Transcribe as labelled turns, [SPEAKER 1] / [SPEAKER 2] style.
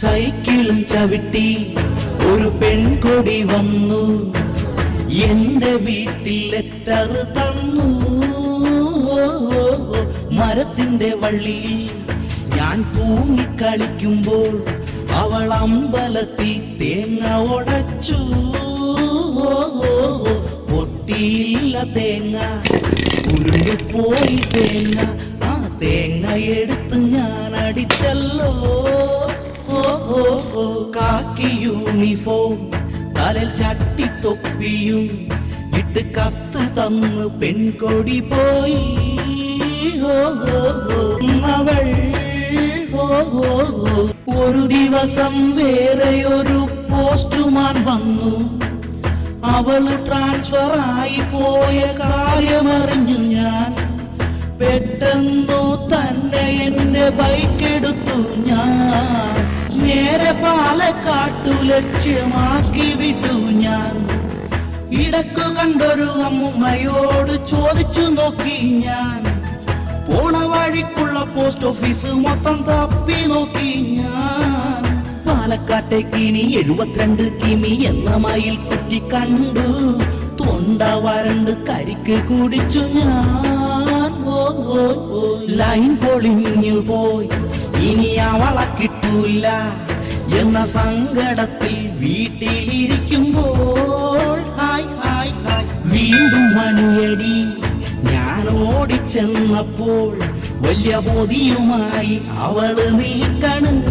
[SPEAKER 1] സൈക്കിളും ചവിട്ടി ഒരു പെൺകൊടി വന്നു. എന്റെ വീട്ടിൽ ലെറ്റർ തന്നു. മരത്തിന്റെ വള്ളിയിൽ ഞാൻ തൂങ്ങിക്കളിക്കുമ്പോൾ അവൾ അമ്പലത്തിൽ തേങ്ങ ഉടച്ചു. പൊട്ടിയില്ല തേങ്ങ. ഉരുണ്ടിപ്പോയി തേങ്ങ. ആ തേങ്ങ എടുത്ത് ഞാൻ അടിച്ചല്ലോ. കാക്കി യൂണിഫോം തലൽ ചട്ടി തൊപ്പിയും ഇട്ട് കത്ത് തന്ന് പെൺകൊടി പോയി. അവൾ ഒരു ദിവസം വേറെ ഒരു പോസ്റ്റുമാൻ വന്നു. അവൾ ട്രാൻസ്ഫർ ആയി പോയ കാര്യമറിഞ്ഞു. പാലക്കാട്ടു ലക്ഷ്യമാക്കി വിട്ടു ഞാൻ. ഇടയ്ക്ക് കണ്ടൊരു അമ്മയോട് ചോദിച്ചു നോക്കി ഞാൻ. പോണ വഴിക്കുള്ള പോസ്റ്റ് ഓഫീസ് മൊത്തം തപ്പി നോക്കി ഞാൻ. പാലക്കാട്ടേക്ക് ഇനി എഴുപത്തിരണ്ട് കിമി എന്ന മയിൽ കുട്ടി കണ്ടു. തൊണ്ട വരണ്ട് കരിക്ക് കുടിച്ചു ഞാൻ. ഓ, ഓ. ലൈൻ പൊളിഞ്ഞു പോയി. ഇനി അവളെ കിട്ടൂല എന്ന സങ്കടത്തിൽ വീട്ടിലിരിക്കുമ്പോൾ ഹായ് ഹായ് ഹായ്. വീണ്ടും മണിയടി ഞാൻ ഓടിച്ചെന്നപ്പോൾ വലിയ പൊതിയുമായി അവൾ നിൽക്കണ്.